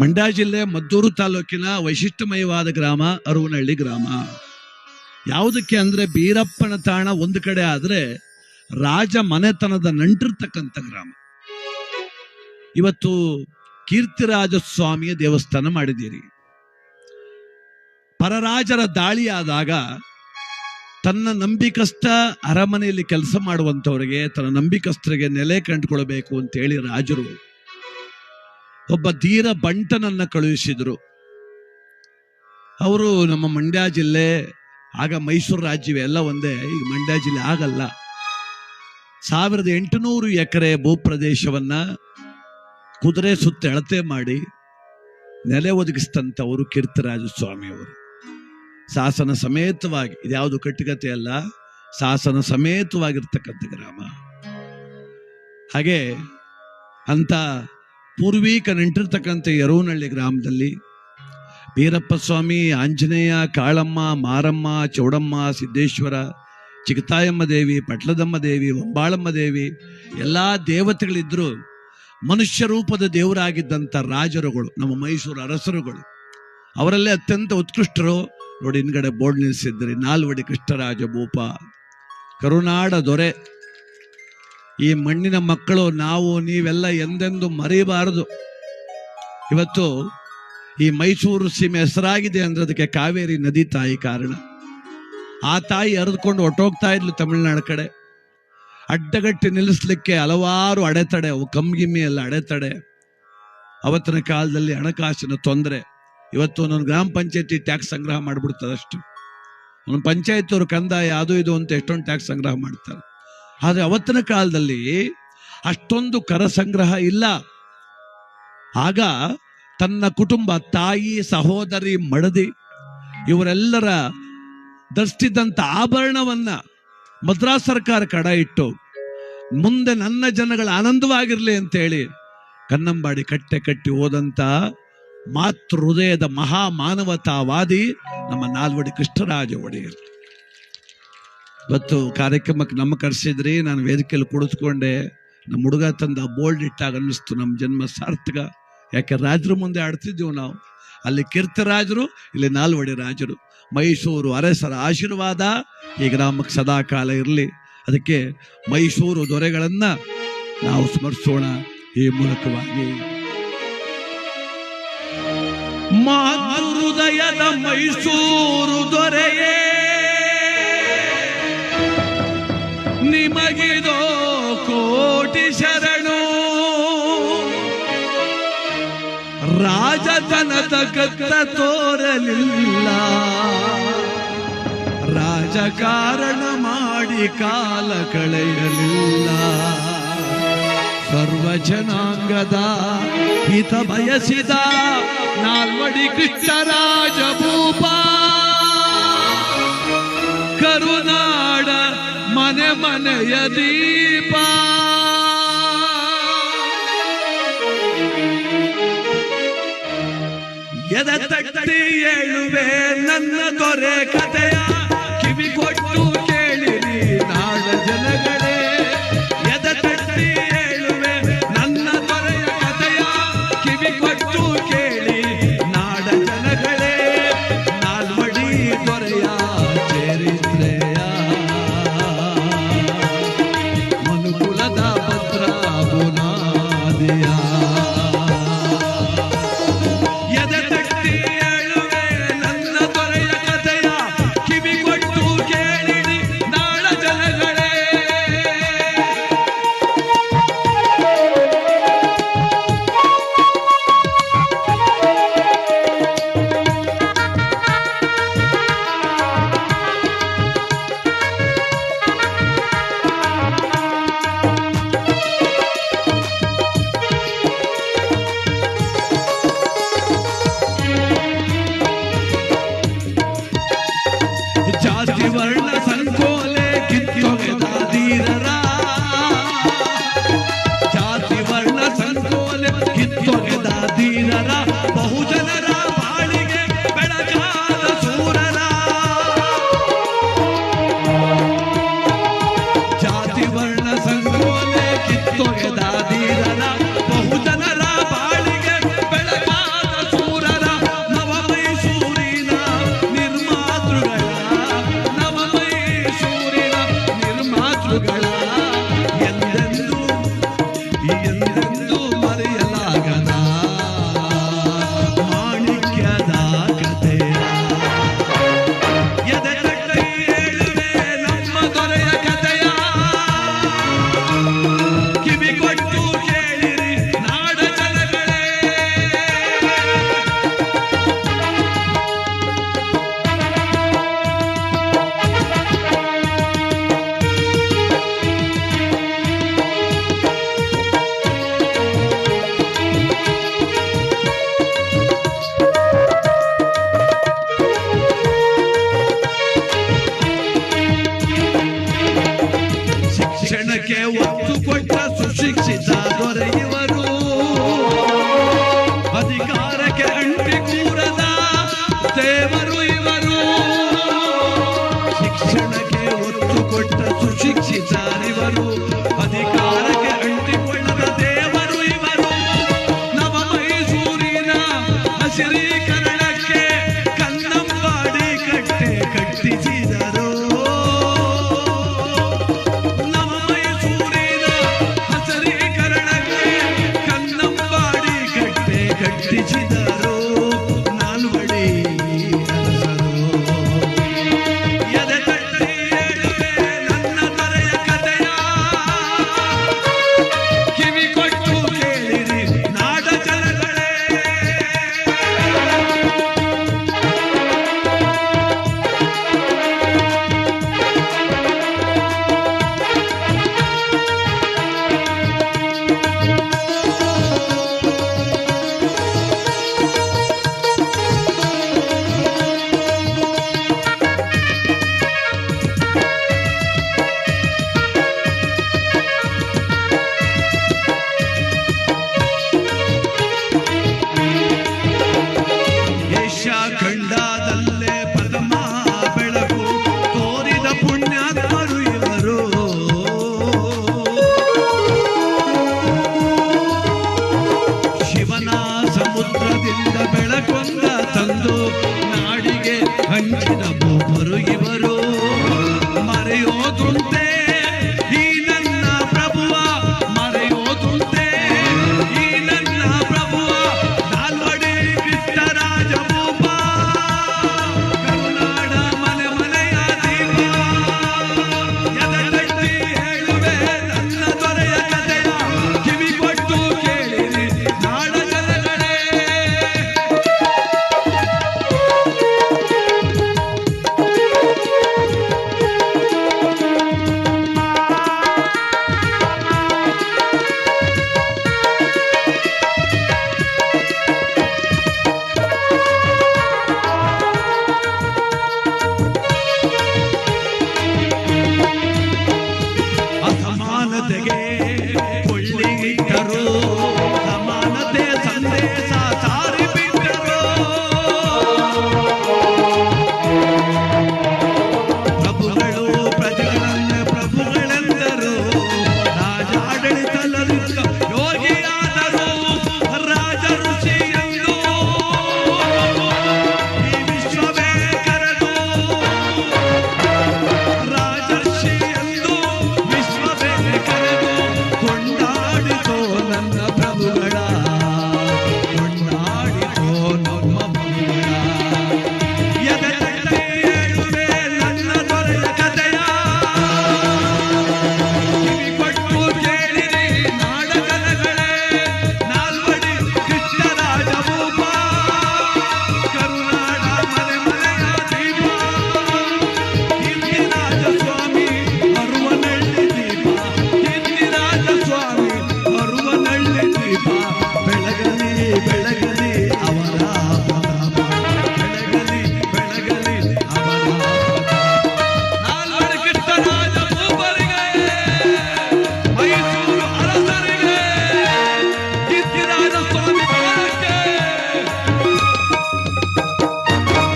ಮಂಡ್ಯ ಜಿಲ್ಲೆ ಮದ್ದೂರು ತಾಲೂಕಿನ ವೈಶಿಷ್ಟ್ಯಮಯವಾದ ಗ್ರಾಮ ಅರುವನಹಳ್ಳಿ ಗ್ರಾಮ. ಯಾವುದಕ್ಕೆ ಅಂದ್ರೆ ಬೀರಪ್ಪನ ತಾಣ ಒಂದು ಕಡೆ ಆದ್ರೆ ರಾಜ ಮನೆತನದ ನಂಟಿರ್ತಕ್ಕಂಥ ಗ್ರಾಮ. ಇವತ್ತು ಕೀರ್ತಿರಾಜ ಸ್ವಾಮಿಯ ದೇವಸ್ಥಾನ ಮಾಡಿದ್ದೀರಿ. ಪರರಾಜರ ದಾಳಿಯಾದಾಗ ತನ್ನ ನಂಬಿಕಸ್ಥ ಅರಮನೆಯಲ್ಲಿ ಕೆಲಸ ಮಾಡುವಂಥವರಿಗೆ, ತನ್ನ ನಂಬಿಕಸ್ಥರಿಗೆ ನೆಲೆ ಕಂಡುಕೊಳ್ಬೇಕು ಅಂತೇಳಿ ರಾಜರು ಒಬ್ಬ ಧೀರ ಬಂಟನನ್ನ ಕಳುಹಿಸಿದ್ರು. ಅವರು ನಮ್ಮ ಮಂಡ್ಯ ಜಿಲ್ಲೆ, ಆಗ ಮೈಸೂರು ರಾಜ್ಯವೇ ಎಲ್ಲ ಒಂದೇ, ಈಗ ಮಂಡ್ಯ ಜಿಲ್ಲೆ ಆಗಲ್ಲ. ಸಾವಿರದ ಎಂಟುನೂರು ಎಕರೆ ಭೂಪ್ರದೇಶವನ್ನ ಕುದುರೆ ಸುತ್ತ ಅಳತೆ ಮಾಡಿ ನೆಲೆ ಒದಗಿಸಿದಂಥವರು ಕೀರ್ತಿರಾಜ ಸ್ವಾಮಿಯವರು ಶಾಸನ ಸಮೇತವಾಗಿ, ಇದ್ಯಾವುದು ಕಟ್ಟುಕತೆ ಅಲ್ಲ, ಶಾಸನ ಸಮೇತವಾಗಿರ್ತಕ್ಕಂಥ ಗ್ರಾಮ. ಹಾಗೆ ಅಂತ ಪೂರ್ವೀಕ ನೆಂಟಿರ್ತಕ್ಕಂಥ ಯರೂನಹಳ್ಳಿ ಗ್ರಾಮದಲ್ಲಿ ಬೀರಪ್ಪ ಸ್ವಾಮಿ, ಆಂಜನೇಯ, ಕಾಳಮ್ಮ, ಮಾರಮ್ಮ, ಚೌಡಮ್ಮ, ಸಿದ್ದೇಶ್ವರ ಚಿಗತಾಯಮ್ಮ ದೇವಿ, ಪಟ್ಲದಮ್ಮ ದೇವಿ, ಒಂಬಾಳಮ್ಮ ದೇವಿ, ಎಲ್ಲ ದೇವತೆಗಳಿದ್ರು ಮನುಷ್ಯ ರೂಪದ ದೇವರಾಗಿದ್ದಂಥ ರಾಜರುಗಳು, ನಮ್ಮ ಮೈಸೂರು ಅರಸರುಗಳು. ಅವರಲ್ಲೇ ಅತ್ಯಂತ ಉತ್ಕೃಷ್ಟರು. ನೋಡಿ ಹಿಂದ್ಗಡೆ ಬೋರ್ಡ್ ನಿಲ್ಲಿಸಿದ್ರಿ ನಾಲ್ವಡಿ ಕೃಷ್ಣರಾಜ ಭೂಪ, ಕರುನಾಡ ದೊರೆ ಈ ಮಣ್ಣಿನ ಮಕ್ಕಳು, ನಾವು ನೀವೆಲ್ಲ ಎಂದೆಂದು ಮರೆಯಬಾರದು. ಇವತ್ತು ಈ ಮೈಸೂರು ಸೀಮೆ ಹೆಸರಾಗಿದೆ ಅಂದ್ರೆ ಅದಕ್ಕೆ ಕಾವೇರಿ ನದಿ ತಾಯಿ ಕಾರಣ. ಆ ತಾಯಿ ಹರಿದುಕೊಂಡು ಹೊಟ್ಟೋಗ್ತಾ ಇದ್ಲು ತಮಿಳುನಾಡು ಕಡೆ. ಅಡ್ಡಗಟ್ಟಿ ನಿಲ್ಲಿಸ್ಲಿಕ್ಕೆ ಹಲವಾರು ಅಡೆತಡೆ, ಅವು ಕಮ್ಗಿಮ್ಮಿ ಎಲ್ಲ ಅಡೆತಡೆ. ಅವತ್ತಿನ ಕಾಲದಲ್ಲಿ ಹಣಕಾಸಿನ ತೊಂದರೆ. ಇವತ್ತು ಒಂದೊಂದು ಗ್ರಾಮ ಪಂಚಾಯತಿ ಟ್ಯಾಕ್ಸ್ ಸಂಗ್ರಹ ಮಾಡಿಬಿಡ್ತದಷ್ಟು. ಒಂದು ಪಂಚಾಯತ್ ಅವರು ಕಂದಾಯ ಅದು ಇದು ಅಂತ ಎಷ್ಟೊಂದು ಟ್ಯಾಕ್ಸ್ ಸಂಗ್ರಹ ಮಾಡ್ತಾರೆ. ಆದರೆ ಅವತ್ತಿನ ಕಾಲದಲ್ಲಿ ಅಷ್ಟೊಂದು ಕರ ಸಂಗ್ರಹ ಇಲ್ಲ. ಆಗ ತನ್ನ ಕುಟುಂಬ, ತಾಯಿ, ಸಹೋದರಿ, ಮಡದಿ ಇವರೆಲ್ಲರ ಧರಿಸ್ತಿದ್ದಂಥ ಆಭರಣವನ್ನ ಮದ್ರಾಸ್ ಸರ್ಕಾರ ಕಡ ಇಟ್ಟು, ಮುಂದೆ ನನ್ನ ಜನಗಳ ಆನಂದವಾಗಿರಲಿ ಅಂತೇಳಿ ಕನ್ನಂಬಾಡಿ ಕಟ್ಟೆ ಕಟ್ಟಿ ಹೋದಂಥ ಮಾತೃ ಹೃದಯದ ಮಹಾ ಮಾನವತಾವಾದಿ ನಮ್ಮ ನಾಲ್ವಡಿ ಕೃಷ್ಣರಾಜ ಒಡೆಯರ್. ಇವತ್ತು ಕಾರ್ಯಕ್ರಮಕ್ಕೆ ನಮ್ಮ ಕರೆಸಿದ್ರಿ, ನಾನು ವೇದಿಕೆಯಲ್ಲಿ ಕುಳಿತುಕೊಂಡೆ. ನಮ್ಮ ಹುಡುಗ ತಂದ ಬೋಲ್ಡ್ ಇಟ್ಟಾಗ ಅನ್ನಿಸ್ತು ನಮ್ಮ ಜನ್ಮ ಸಾರ್ಥಕ. ಯಾಕೆ ರಾಜರು ಮುಂದೆ ಆಡ್ತಿದ್ದೆವು ನಾವು. ಅಲ್ಲಿ ಕೀರ್ತರಾಜರು ಇಲ್ಲಿ ನಾಲ್ವಡಿ ರಾಜರು. ಮೈಸೂರು ಅರಸರ ಆಶೀರ್ವಾದ ಈ ಗ್ರಾಮಕ್ಕೆ ಸದಾ ಕಾಲ ಇರಲಿ. ಅದಕ್ಕೆ ಮೈಸೂರು ದೊರೆಗಳನ್ನು ನಾವು ಸ್ಮರಿಸೋಣ ಈ ಮೂಲಕವಾಗಿ. ಮಾತೃ ಹೃದಯದ ಮೈಸೂರು ದೊರೆಯೇ ಕತ್ತ ತೋರಲಿಲ್ಲ. ರಾಜಕಾರಣ ಮಾಡಿ ಕಾಲ ಕಳೆಯಲಿಲ್ಲ. ಸರ್ವ ಜನಾಂಗದ ಹಿತ ಬಯಸಿದ ನಾಲ್ವಡಿ ಕೃಷ್ಣರಾಜ ಭೂಪ ಕರುನಾಡ ಮನೆ ಮನೆಯ ದೀಪ. ಎದ ತಟ್ಟಿ ಹೇಳುವೆ ನನ್ನ ದೊರೆ ಕಥೆಯ जाति वर्ण તું મારી ಶಿಕ್ಷೆಗೆ ಒತ್ತು ಕೊಟ್ಟ ಸುಶಿಕ್ಷಿತ ದೊರೆಯುವರು ಅಧಿಕಾರಕ್ಕೆ ಅಂಟಿಗೂಡದ ದೇವರು ಇವರು ಶಿಕ್ಷಣಕ್ಕೆ ಒತ್ತು ಕೊಟ್ಟ ಸುಶಿಕ್ಷಿತರಿವರು